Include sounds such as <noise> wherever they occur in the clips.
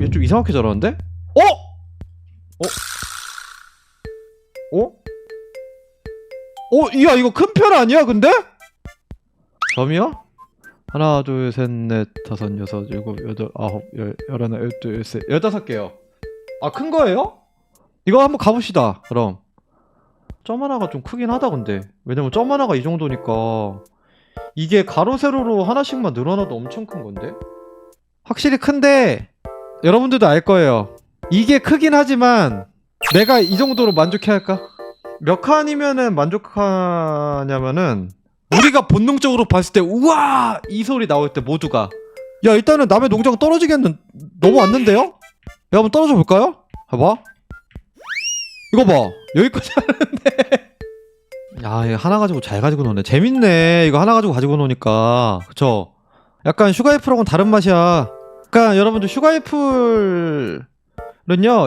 얘 좀 이상하게 자라는데? 어? 어? 어? 어? 야 이거 큰 편 아니야 근데? 점이요? 하나 둘 셋 넷 다섯 여섯 일곱 여덟 아홉 열 열하나 열둘 열셋 열다섯 개요 아 큰 거예요? 이거 한번 가봅시다 그럼 점 하나가 좀 크긴 하다 근데 왜냐면 점 하나가 이 정도니까 이게 가로 세로로 하나씩만 늘어나도 엄청 큰 건데 확실히 큰데 여러분들도 알 거예요. 이게 크긴 하지만 내가 이 정도로 만족해야 할까? 몇 칸이면은 만족하냐면은 우리가 본능적으로 봤을 때 우와! 이 소리 나올 때 모두가. 야 일단은 남의 농장 떨어지겠는 넘어왔는데요? 야 한번 떨어져 볼까요? 봐봐. 이거 봐. 여기까지 하는데. <laughs> 야 이거 하나 가지고 잘 가지고 노네. 재밌네. 이거 하나 가지고 가지고 노니까. 그쵸? 약간 슈가이프랑은 다른 맛이야 그러니까 여러분들 슈가이플은요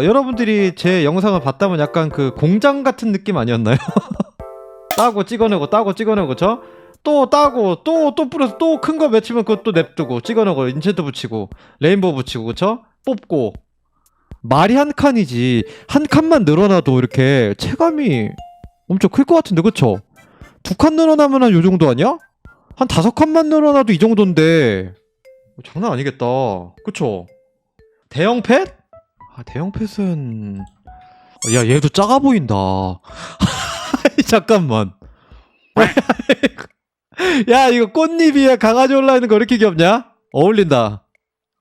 여러분들이 제 영상을 봤다면 약간 그 공장 같은 느낌 아니었나요? <laughs> 따고 찍어내고 따고 찍어내고 그쵸? 또 따고 또 또 뿌려서 또 큰 거 맺히면 그것도 냅두고 찍어내고 인챈트 붙이고 레인보우 붙이고 그쵸? 뽑고 말이 한 칸이지 한 칸만 늘어나도 이렇게 체감이 엄청 클 것 같은데 그쵸? 두 칸 늘어나면 한 요 정도 아니야? 한 다섯 칸만 늘어나도 이 정도인데 장난 아니겠다. 그쵸? 대형 펫? 아 대형 펫은 야 얘도 작아 보인다. <laughs> 잠깐만. <laughs> 야 이거 꽃잎이야. 강아지 올라있는 거 이렇게 귀엽냐? 어울린다.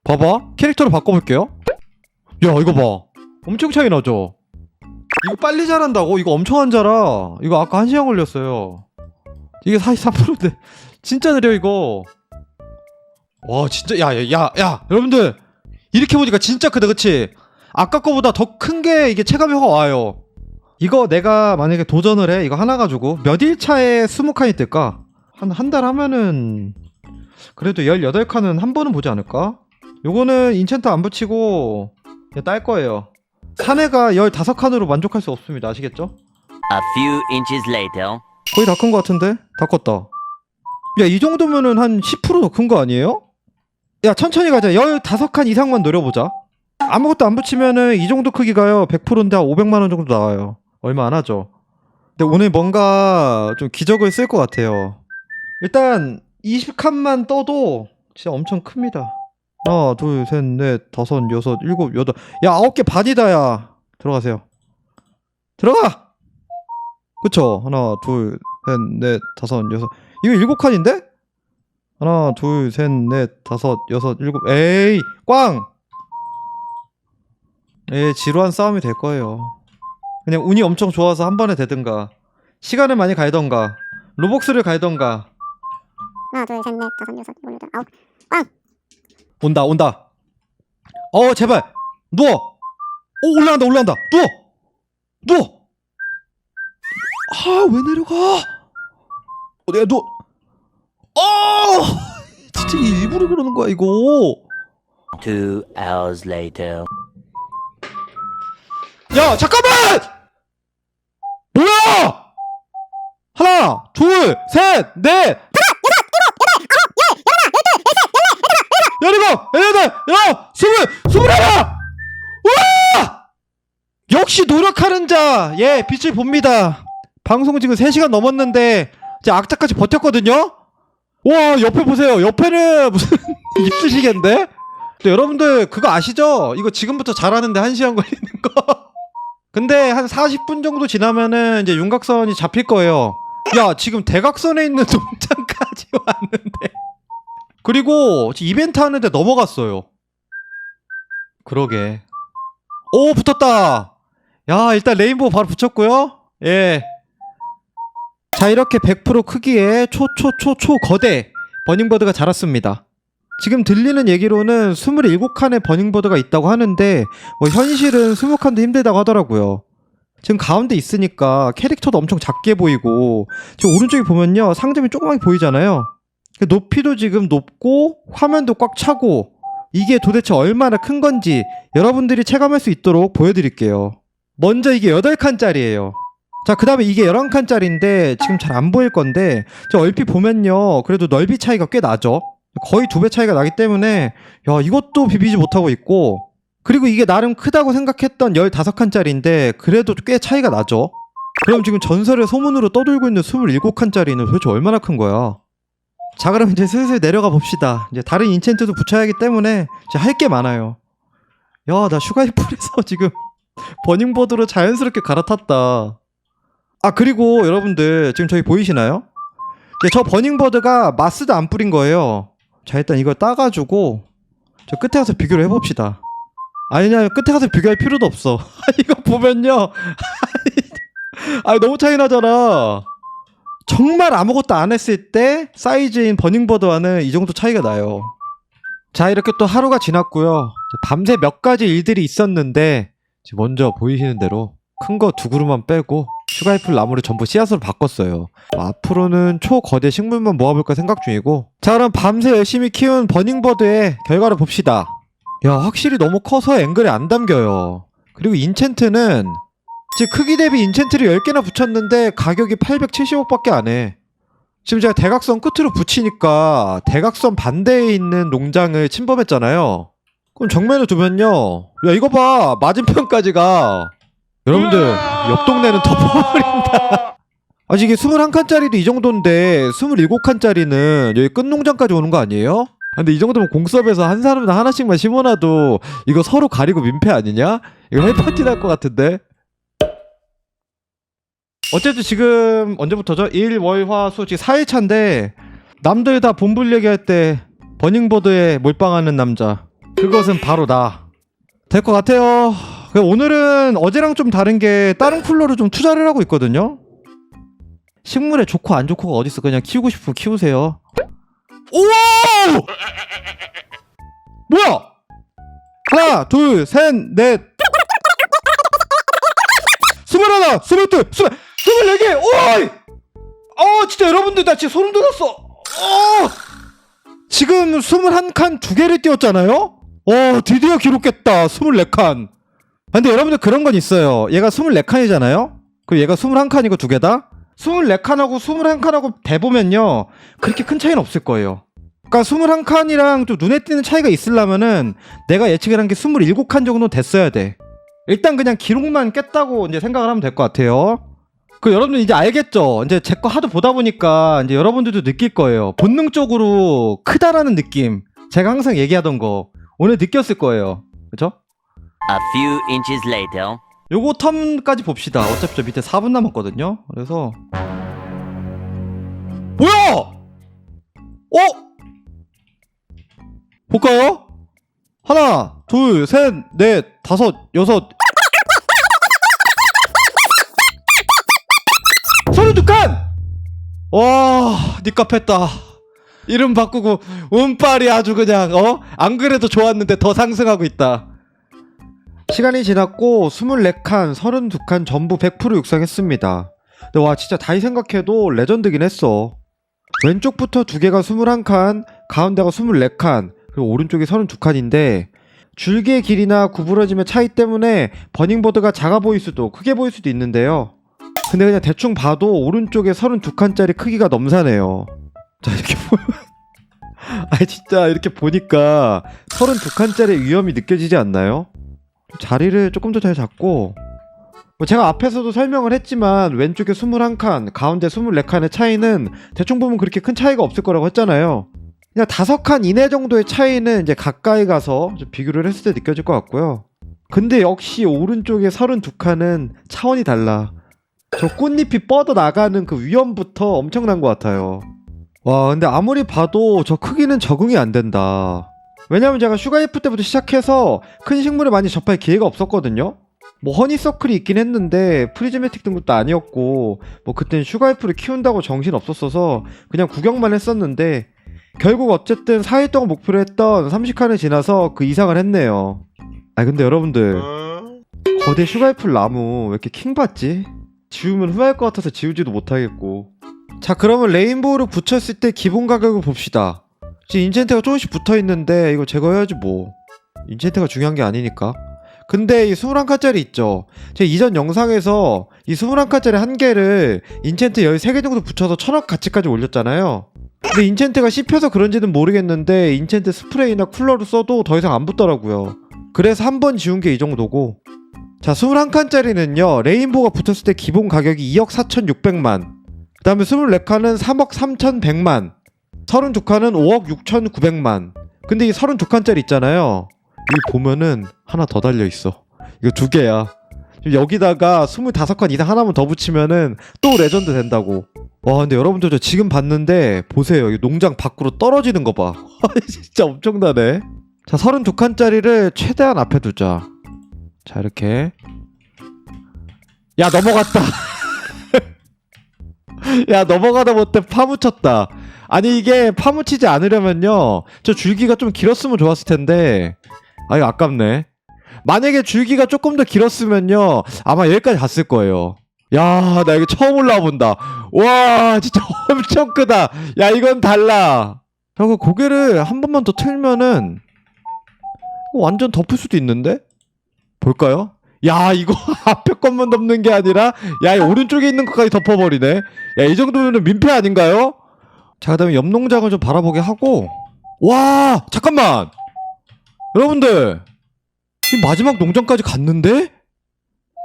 봐봐. 캐릭터를 바꿔볼게요. 야 이거 봐. 엄청 차이 나죠? 이거 빨리 자란다고? 이거 엄청 안 자라. 이거 아까 1시간 걸렸어요. 이게 43%인데 <laughs> 진짜 느려 이거 와 진짜 야야야 야, 야, 여러분들 이렇게 보니까 진짜 크다 그치? 아까 거보다 더 큰 게 이게 체감이 확 와요 이거 내가 만약에 도전을 해 이거 하나 가지고 몇 일 차에 20칸이 뜰까? 한 한 달 하면은 그래도 18칸은 한 번은 보지 않을까? 요거는 인챈트 안 붙이고 그냥 딸 거예요 사내가 15칸으로 만족할 수 없습니다 아시겠죠? A few inches later. 거의 다 큰 거 같은데? 다 컸다 야 이 정도면은 한 10%더 큰 거 아니에요? 야 천천히 가자. 15칸 이상만 노려보자. 아무것도 안 붙이면은 이 정도 크기가요. 100%인데 한 500만원 정도 나와요. 얼마 안 하죠. 근데 오늘 뭔가 좀 기적을 쓸 것 같아요. 일단 20칸만 떠도 진짜 엄청 큽니다. 하나 둘셋넷 다섯 여섯 일곱 여덟. 야 아홉 개 반이다 야. 들어가세요. 들어가! 그쵸? 하나 둘셋넷 다섯 여섯. 이거 일곱 칸인데 하나 둘 셋 넷 다섯 여섯 일곱. 에이 꽝! 에 지루한 싸움이 될 거예요. 그냥 운이 엄청 좋아서 한 번에 되든가. 시간을 많이 갈던가. 로벅스를 갈던가. 하나 둘 셋 넷 다섯 여섯 일곱 여덟 아홉. 온다 온다. 어 제발! 누워! 오 올라간다 올라간다. 누워! 누워! 아 왜 내려가? 어 내가 누워 어! <laughs> 진짜 일부러 그러는 거야 이거? Two hours later. 야 잠깐만! 뭐야? 하나 둘 셋 넷! 열일곱 열여덟! 야 스물! 스물하나! 와! 역시 노력하는 자 예 빛을 봅니다. 방송 지금 3시간 넘었는데 이제 악착같이 버텼거든요 와 옆에 보세요 옆에는 무슨 <laughs> 입수시겠는데 근데 여러분들 그거 아시죠? 이거 지금부터 잘하는데 1시간 걸리는 거 <laughs> 근데 한 40분 정도 지나면은 이제 윤곽선이 잡힐 거예요. 야, 지금 대각선에 있는 <laughs> 농장까지 왔는데. 그리고 이벤트 하는데 넘어갔어요. 그러게. 오, 붙었다. 야, 일단 레인보우 바로 붙였고요. 예. 자, 이렇게 100% 크기의 초초초초 거대 버닝버드가 자랐습니다. 지금 들리는 얘기로는 27칸의 버닝버드가 있다고 하는데 뭐 현실은 20칸도 힘들다고 하더라고요. 지금 가운데 있으니까 캐릭터도 엄청 작게 보이고 지금 오른쪽에 보면요 상점이 조그맣게 보이잖아요. 그 높이도 지금 높고 화면도 꽉 차고 이게 도대체 얼마나 큰 건지 여러분들이 체감할 수 있도록 보여드릴게요. 먼저 이게 8칸짜리예요. 자, 그 다음에 이게 11칸짜리인데 지금 잘 안 보일 건데 저 얼핏 보면요 그래도 넓이 차이가 꽤 나죠. 거의 두 배 차이가 나기 때문에 야 이것도 비비지 못하고 있고 그리고 이게 나름 크다고 생각했던 15칸짜리인데 그래도 꽤 차이가 나죠. 그럼 지금 전설의 소문으로 떠돌고 있는 27칸짜리는 도대체 얼마나 큰 거야? 자 그럼 이제 슬슬 내려가 봅시다. 이제 다른 인챈트도 붙여야 하기 때문에 이제 할 게 많아요. 야 나 슈가이풀에서 <laughs> 지금 버닝보드로 자연스럽게 갈아탔다. 아 그리고 여러분들 지금 저기 보이시나요? 네, 저 버닝버드가 마스도 안 뿌린 거예요. 자 일단 이걸 따가지고 저 끝에 가서 비교를 해봅시다. 아니냐 끝에 가서 비교할 필요도 없어. <laughs> 이거 보면요. <laughs> 아니 너무 차이 나잖아. 정말 아무것도 안 했을 때 사이즈인 버닝버드와는 이 정도 차이가 나요. 자 이렇게 또 하루가 지났고요. 밤새 몇 가지 일들이 있었는데 먼저 보이시는 대로 큰 거 두 그루만 빼고 슈가이풀 나무를 전부 씨앗으로 바꿨어요. 뭐 앞으로는 초거대 식물만 모아볼까 생각 중이고 자 그럼 밤새 열심히 키운 버닝버드의 결과를 봅시다. 야 확실히 너무 커서 앵글에 안 담겨요. 그리고 인챈트는 지금 크기 대비 인챈트를 10개나 붙였는데 가격이 870억밖에 안 해. 지금 제가 대각선 끝으로 붙이니까 대각선 반대에 있는 농장을 침범했잖아요. 그럼 정면을 두면요. 야 이거 봐 맞은편까지가 여러분들 옆 동네는 덮어버린다. <laughs> 아직 이게 21칸짜리도 이 정도인데 27칸짜리는 여기 끝 농장까지 오는 거 아니에요? 아, 근데 이 정도면 공섭에서 한 사람당 하나씩만 심어놔도 이거 서로 가리고 민폐 아니냐? 이거 헬파티 날 것 같은데? 어쨌든 지금 언제부터죠? 일, 월, 화, 수 지금 4일차인데 남들 다 본불 얘기할 때 버닝보드에 몰빵하는 남자 그것은 바로 나. 될 것 같아요. 그냥 오늘은 어제랑 좀 다른 게 다른 쿨러로 좀 투자를 하고 있거든요. 식물에 좋고 안 좋고가 어딨어. 그냥 키우고 싶으면 키우세요. 오! 뭐야? 하나, 둘, 셋, 넷. 스물하나, 스물둘, 스물, 스물네 개. 오이! 어, 진짜 여러분들 나 진짜 소름 돋았어. 어! 지금 스물한 칸 두 개를 띄웠잖아요. 어, 드디어 기록했다. 스물네 칸. 근데 여러분들 그런 건 있어요. 얘가 24칸이잖아요? 그리고 얘가 21칸이고 두 개다? 24칸하고 21칸하고 대보면요. 그렇게 큰 차이는 없을 거예요. 그러니까 21칸이랑 좀 눈에 띄는 차이가 있으려면은 내가 예측을 한 게 27칸 정도 됐어야 돼. 일단 그냥 기록만 깼다고 이제 생각을 하면 될 것 같아요. 그 여러분들 이제 알겠죠? 이제 제 거 하도 보다 보니까 이제 여러분들도 느낄 거예요. 본능적으로 크다라는 느낌. 제가 항상 얘기하던 거. 오늘 느꼈을 거예요. 그쵸? A few inches later. 요거 텀까지 봅시다. 어차피 저 밑에 4분 남았거든요. 그래서 뭐야? 어? 볼까요? 하나, 둘, 셋, 넷, 다섯, 여섯. 서른두 칸! 와, 니값 했다. 이름 바꾸고 운빨이 아주 그냥 어? 안 그래도 좋았는데 더 상승하고 있다. 시간이 지났고 24칸, 32칸 전부 100% 육성했습니다. 와 진짜 다이 생각해도 레전드긴 했어. 왼쪽부터 두 개가 21칸, 가운데가 24칸, 그리고 오른쪽이 32칸인데 줄기의 길이나 구부러짐의 차이 때문에 버닝보드가 작아 보일 수도 크게 보일 수도 있는데요. 근데 그냥 대충 봐도 오른쪽에 32칸짜리 크기가 넘사네요. 자 이렇게 보면 <laughs> 아니 진짜 이렇게 보니까 32칸짜리 위험이 느껴지지 않나요? 자리를 조금 더 잘 잡고 뭐 제가 앞에서도 설명을 했지만 왼쪽에 21칸, 가운데 24칸의 차이는 대충 보면 그렇게 큰 차이가 없을 거라고 했잖아요. 그냥 다섯 칸 이내 정도의 차이는 이제 가까이 가서 좀 비교를 했을 때 느껴질 것 같고요. 근데 역시 오른쪽에 32칸은 차원이 달라. 저 꽃잎이 뻗어 나가는 그 위험부터 엄청난 것 같아요. 와, 근데 아무리 봐도 저 크기는 적응이 안 된다. 왜냐면 제가 슈가이프 때부터 시작해서 큰 식물에 많이 접할 기회가 없었거든요. 뭐 허니서클이 있긴 했는데 프리즈매틱 등급도 아니었고 뭐 그땐 슈가이프를 키운다고 정신 없었어서 그냥 구경만 했었는데 결국 어쨌든 4일 동안 목표로 했던 30칸을 지나서 그 이상을 했네요. 아 근데 여러분들 거대 슈가이풀 나무 왜 이렇게 킹받지? 지우면 후회할 것 같아서 지우지도 못하겠고 자 그러면 레인보우를 붙였을 때 기본 가격을 봅시다. 지금 인챈트가 조금씩 붙어있는데 이거 제거해야지 뭐. 인챈트가 중요한 게 아니니까. 근데 이 21칸짜리 있죠? 제가 이전 영상에서 이 21칸짜리 한 개를 인챈트 13개 정도 붙여서 천억 가치까지 올렸잖아요. 근데 인챈트가 씹혀서 그런지는 모르겠는데 인챈트 스프레이나 쿨러로 써도 더 이상 안 붙더라고요. 그래서 한 번 지운 게 이 정도고. 자 21칸짜리는요 레인보우가 붙었을 때 기본 가격이 2억 4,600만 그 다음에 24칸은 3억 3,100만 32칸은 5억 6,900만. 근데 이 32칸짜리 있잖아요. 여기 보면은 하나 더 달려 있어. 이거 두 개야. 여기다가 25칸 이상 하나만 더 붙이면은 또 레전드 된다고. 와 근데 여러분들 저 지금 봤는데 보세요. 이 농장 밖으로 떨어지는 거 봐. <laughs> 진짜 엄청나네. 자 32칸짜리를 최대한 앞에 두자. 자 이렇게. 야 넘어갔다 <laughs> 야 넘어가다 못해 파묻혔다. 아니 이게 파묻히지 않으려면요. 저 줄기가 좀 길었으면 좋았을 텐데. 아 이거 아깝네. 만약에 줄기가 조금 더 길었으면요. 아마 여기까지 갔을 거예요. 야나 여기 처음 올라와 본다. 와 진짜 <laughs> 엄청 크다. 야 이건 달라. 저거 고개를 한 번만 더 틀면은 완전 덮을 수도 있는데? 볼까요? 야 이거 <laughs> 앞에 것만 덮는 게 아니라 야이 오른쪽에 있는 것까지 덮어버리네. 야 이 정도면 민폐 아닌가요? 자 그다음에 옆 농장을 좀 바라보게 하고 와 잠깐만! 여러분들 이 마지막 농장까지 갔는데?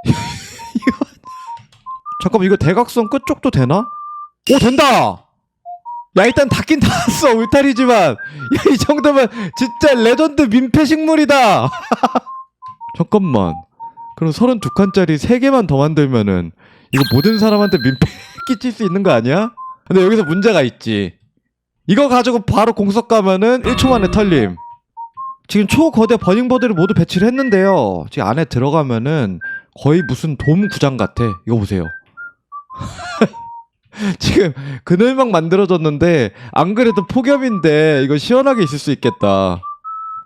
<laughs> 잠깐만 이거 대각선 끝쪽도 되나? 오 된다! 야 일단 닿긴 닿았어 <laughs> 울타리지만. 야 이 정도면 진짜 레전드 민폐 식물이다! 잠깐만 그럼 32칸짜리 3개만 더 만들면은 이거 모든 사람한테 민폐 <laughs> 끼칠 수 있는 거 아니야? 근데 여기서 문제가 있지. 이거 가지고 바로 공석 가면은 1초 만에 털림. 지금 초거대 버닝버드를 모두 배치를 했는데요. 지금 안에 들어가면은 거의 무슨 돔 구장 같아. 이거 보세요. <laughs> 지금 그늘막 만들어졌는데 안 그래도 폭염인데 이거 시원하게 있을 수 있겠다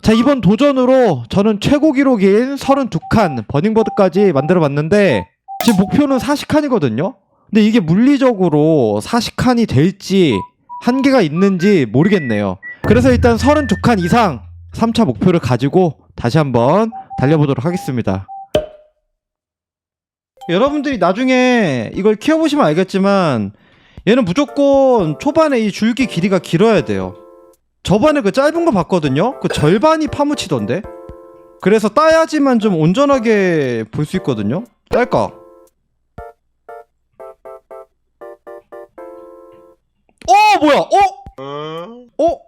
자 이번 도전으로 저는 최고 기록인 32칸 버닝버드까지 만들어 봤는데 지금 목표는 40칸이거든요? 근데 이게 물리적으로 40칸이 될지 한계가 있는지 모르겠네요. 그래서 일단 32칸 이상 3차 목표를 가지고 다시 한번 달려보도록 하겠습니다. 여러분들이 나중에 이걸 키워보시면 알겠지만 얘는 무조건 초반에 이 줄기 길이가 길어야 돼요 저번에 그 짧은 거 봤거든요. 그 절반이 파묻히던데. 그래서 따야지만 좀 온전하게 볼 수 있거든요. 딸까? 어 뭐야? 어? 어?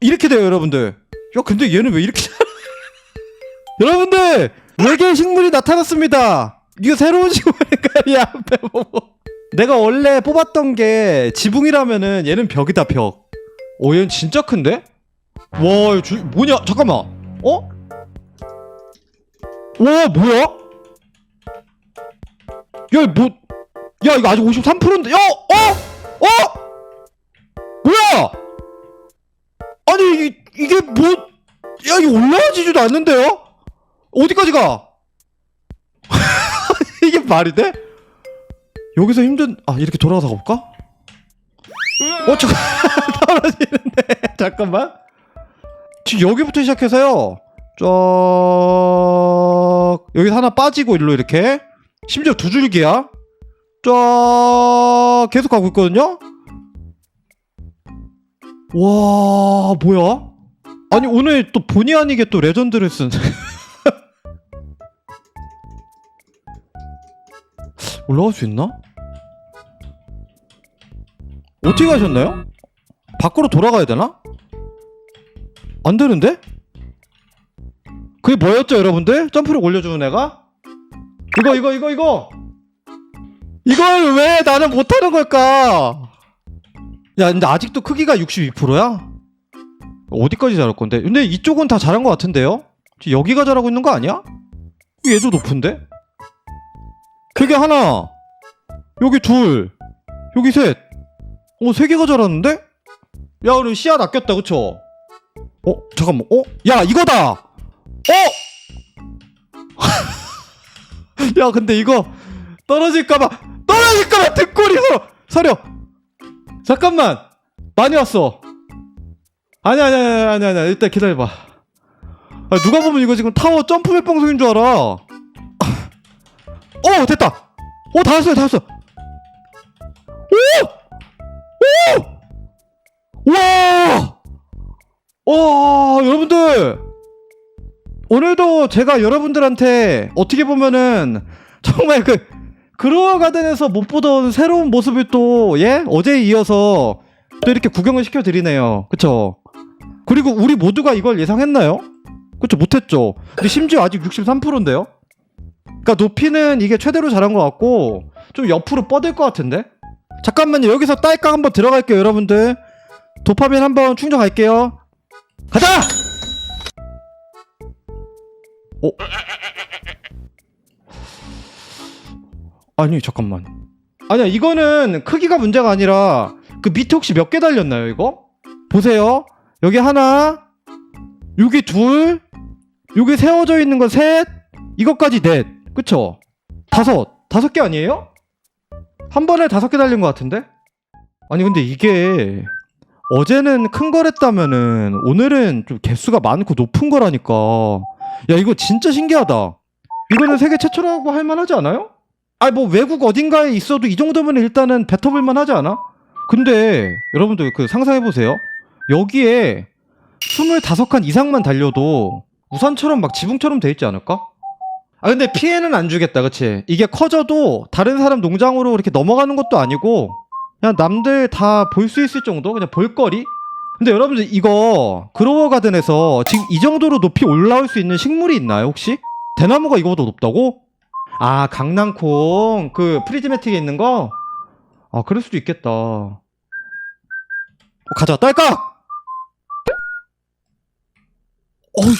이렇게 돼요, 여러분들. 야 근데 얘는 왜 이렇게? <laughs> 여러분들 외계 식물이 나타났습니다. 이거 새로운 식물인가요? 이 앞에 보고. 내가 원래 뽑았던 게 지붕이라면은 얘는 벽이다 벽. 오, 얘는 진짜 큰데? 와, 주, 뭐냐? 잠깐만. 어? 와, 뭐야? 야, 뭐? 야, 이거 아직 53%인데? 야, 어? 어? 뭐야? 아니, 이, 이게 뭐? 야, 이거 올라와지지도 않는데요? 어디까지 가? <laughs> 이게 말이 돼? 여기서 힘든, 아, 이렇게 돌아가서 가볼까? 어, 잠깐. 떨어지는데. <laughs> 잠깐만. 지금 여기부터 시작해서요. 쫙 여기 하나 빠지고 일로 이렇게. 심지어 두 줄기야. 쫙 계속 가고 있거든요. 와 뭐야? 아니 오늘 또 본의 아니게 또 레전드를 쓴. <laughs> 올라갈 수 있나? 어떻게 가셨나요? 밖으로 돌아가야 되나? 안 되는데? 그게 뭐였죠, 여러분들? 점프를 올려주는 애가? 이거, 이거, 이거, 이거! 이걸 왜 나는 못하는 걸까? 야, 근데 아직도 크기가 62%야? 어디까지 자랄 건데? 근데 이쪽은 다 자란 것 같은데요? 여기가 자라고 있는 거 아니야? 얘도 높은데? 그게 하나, 여기 둘, 여기 셋, 어, 세 개가 자랐는데? 야, 우리 씨앗 아꼈다, 그쵸? 어, 잠깐만, 어? 야, 이거다! 어! <laughs> 야, 근데 이거 떨어질까봐, 떨어질까봐 등골이 서, 서려! 잠깐만! 많이 왔어! 아니야, 아니야, 아니야, 아니야, 아니야. 일단 기다려봐. 아, 누가 보면 이거 지금 타워 점프맵 방송인 줄 알아. <laughs> 어, 됐다! 어, 다 왔어요, 다 왔어! 오! 오! 와! 와, 여러분들! 오늘도 제가 여러분들한테 어떻게 보면은 정말 그 그로어 가든에서 못 보던 새로운 모습을 또 예? 어제에 이어서 또 이렇게 구경을 시켜드리네요. 그쵸? 그리고 우리 모두가 이걸 예상했나요? 그쵸? 못했죠. 근데 심지어 아직 63%인데요? 그러니까 높이는 이게 최대로 잘한 것 같고 좀 옆으로 뻗을 것 같은데? 잠깐만요. 여기서 딸깍 한번 들어갈게요, 여러분들. 도파민 한번 충전할게요. 가자! 어? 아니, 잠깐만. 아니야, 이거는 크기가 문제가 아니라 그 밑에 혹시 몇 개 달렸나요, 이거? 보세요. 여기 하나, 여기 둘, 여기 세워져 있는 거 셋, 이것까지 넷. 그쵸? 다섯. 다섯 개 아니에요? 한 번에 다섯 개 달린 것 같은데? 아니, 근데 이게 어제는 큰 거랬다면은 오늘은 좀 개수가 많고 높은 거라니까. 야, 이거 진짜 신기하다. 이거는 세계 최초라고 할 만하지 않아요? 아니, 뭐 외국 어딘가에 있어도 이 정도면 일단은 뱉어볼 만하지 않아? 근데 여러분들 그 상상해 보세요. 여기에 25칸 이상만 달려도 우산처럼 막 지붕처럼 돼 있지 않을까? 아 근데 피해는 안 주겠다 그치? 이게 커져도 다른 사람 농장으로 이렇게 넘어가는 것도 아니고 그냥 남들 다 볼 수 있을 정도? 그냥 볼거리? 근데 여러분들 이거 그로워 가든에서 지금 이 정도로 높이 올라올 수 있는 식물이 있나요 혹시? 대나무가 이거보다 높다고? 아 강낭콩 그 프리즈매틱에 있는 거? 아 그럴 수도 있겠다 어, 가자 딸깍! 어우 <laughs>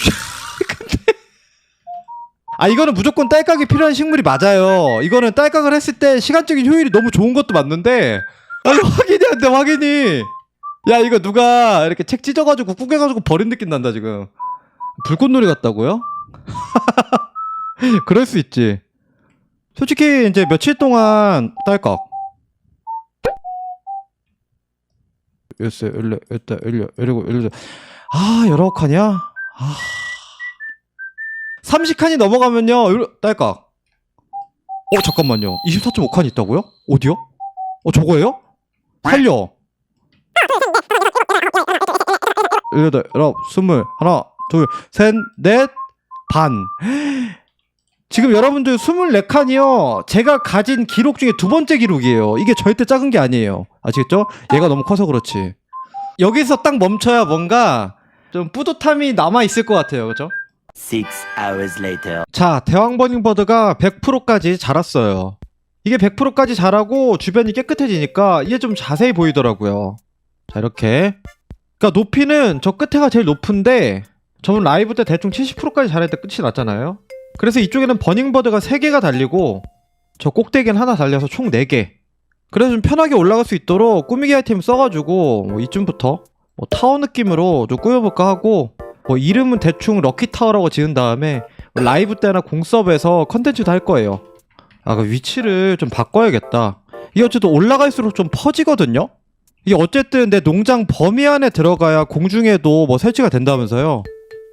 아 이거는 무조건 딸깍이 필요한 식물이 맞아요 이거는 딸깍을 했을 때 시간적인 효율이 너무 좋은 것도 맞는데 아니 확인이 안 돼 확인이 야 이거 누가 이렇게 책 찢어가지고 꾸겨가지고 버린 느낌 난다 지금 불꽃놀이 같다고요? <laughs> 그럴 수 있지 솔직히 이제 며칠 동안 딸깍 열세 열네 열다 열여 열일곱 열여덟 아 여러 칸이야? 아 30칸이 넘어가면요 딸깍 어 잠깐만요 24.5칸 있다고요? 어디요? 어 저거예요? 살려 열여덟 열아홉 스물 하나 둘 셋 넷 반 지금 여러분들 24칸이요 제가 가진 기록 중에 두 번째 기록이에요 이게 절대 작은 게 아니에요 아시겠죠? 얘가 너무 커서 그렇지 여기서 딱 멈춰야 뭔가 좀 뿌듯함이 남아 있을 것 같아요 그죠? Six hours later. 자, 대왕 버닝버드가 100%까지 자랐어요. 이게 100%까지 자라고 주변이 깨끗해지니까 이게 좀 자세히 보이더라고요. 자, 이렇게. 그러니까 높이는 저 끝에가 제일 높은데 저번 라이브 때 대충 70%까지 자랄 때 끝이 났잖아요. 그래서 이쪽에는 버닝버드가 3개가 달리고 저 꼭대기는 하나 달려서 총 4개. 그래서 좀 편하게 올라갈 수 있도록 꾸미기 아이템 써가지고 뭐 이쯤부터 뭐 타워 느낌으로 좀 꾸며볼까 하고 뭐 이름은 대충 럭키타워라고 지은 다음에 라이브 때나 공섭에서 컨텐츠도 할 거예요. 아, 그 위치를 좀 바꿔야겠다. 이게 어쨌든 올라갈수록 좀 퍼지거든요? 이게 어쨌든 내 농장 범위 안에 들어가야 공중에도 뭐 설치가 된다면서요.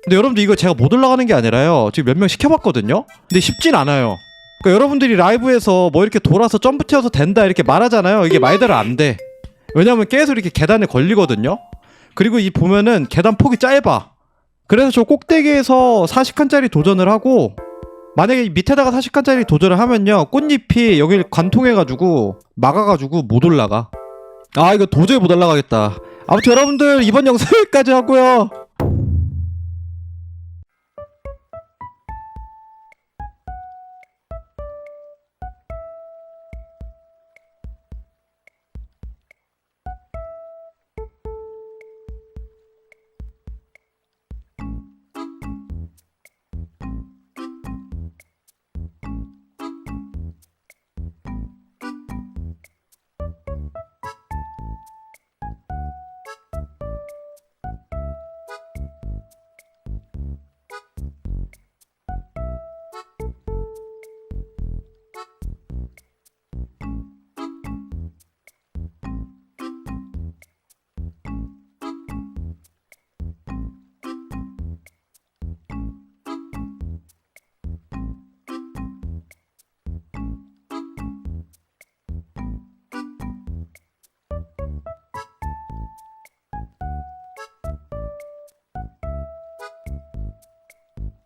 근데 여러분들 이거 제가 못 올라가는 게 아니라요. 지금 몇 명 시켜봤거든요? 근데 쉽진 않아요. 그러니까 여러분들이 라이브에서 뭐 이렇게 돌아서 점프 튀어서 된다 이렇게 말하잖아요. 이게 말대로 안 돼. 왜냐면 계속 이렇게 계단에 걸리거든요? 그리고 이 보면은 계단 폭이 짧아. 그래서 저 꼭대기에서 40칸짜리 도전을 하고 만약에 이 밑에다가 40칸짜리 도전을 하면요 꽃잎이 여기를 관통해가지고 막아가지고 못 올라가. 아 이거 도저히 못 올라가겠다. 아무튼 여러분들 이번 영상 여기까지 하고요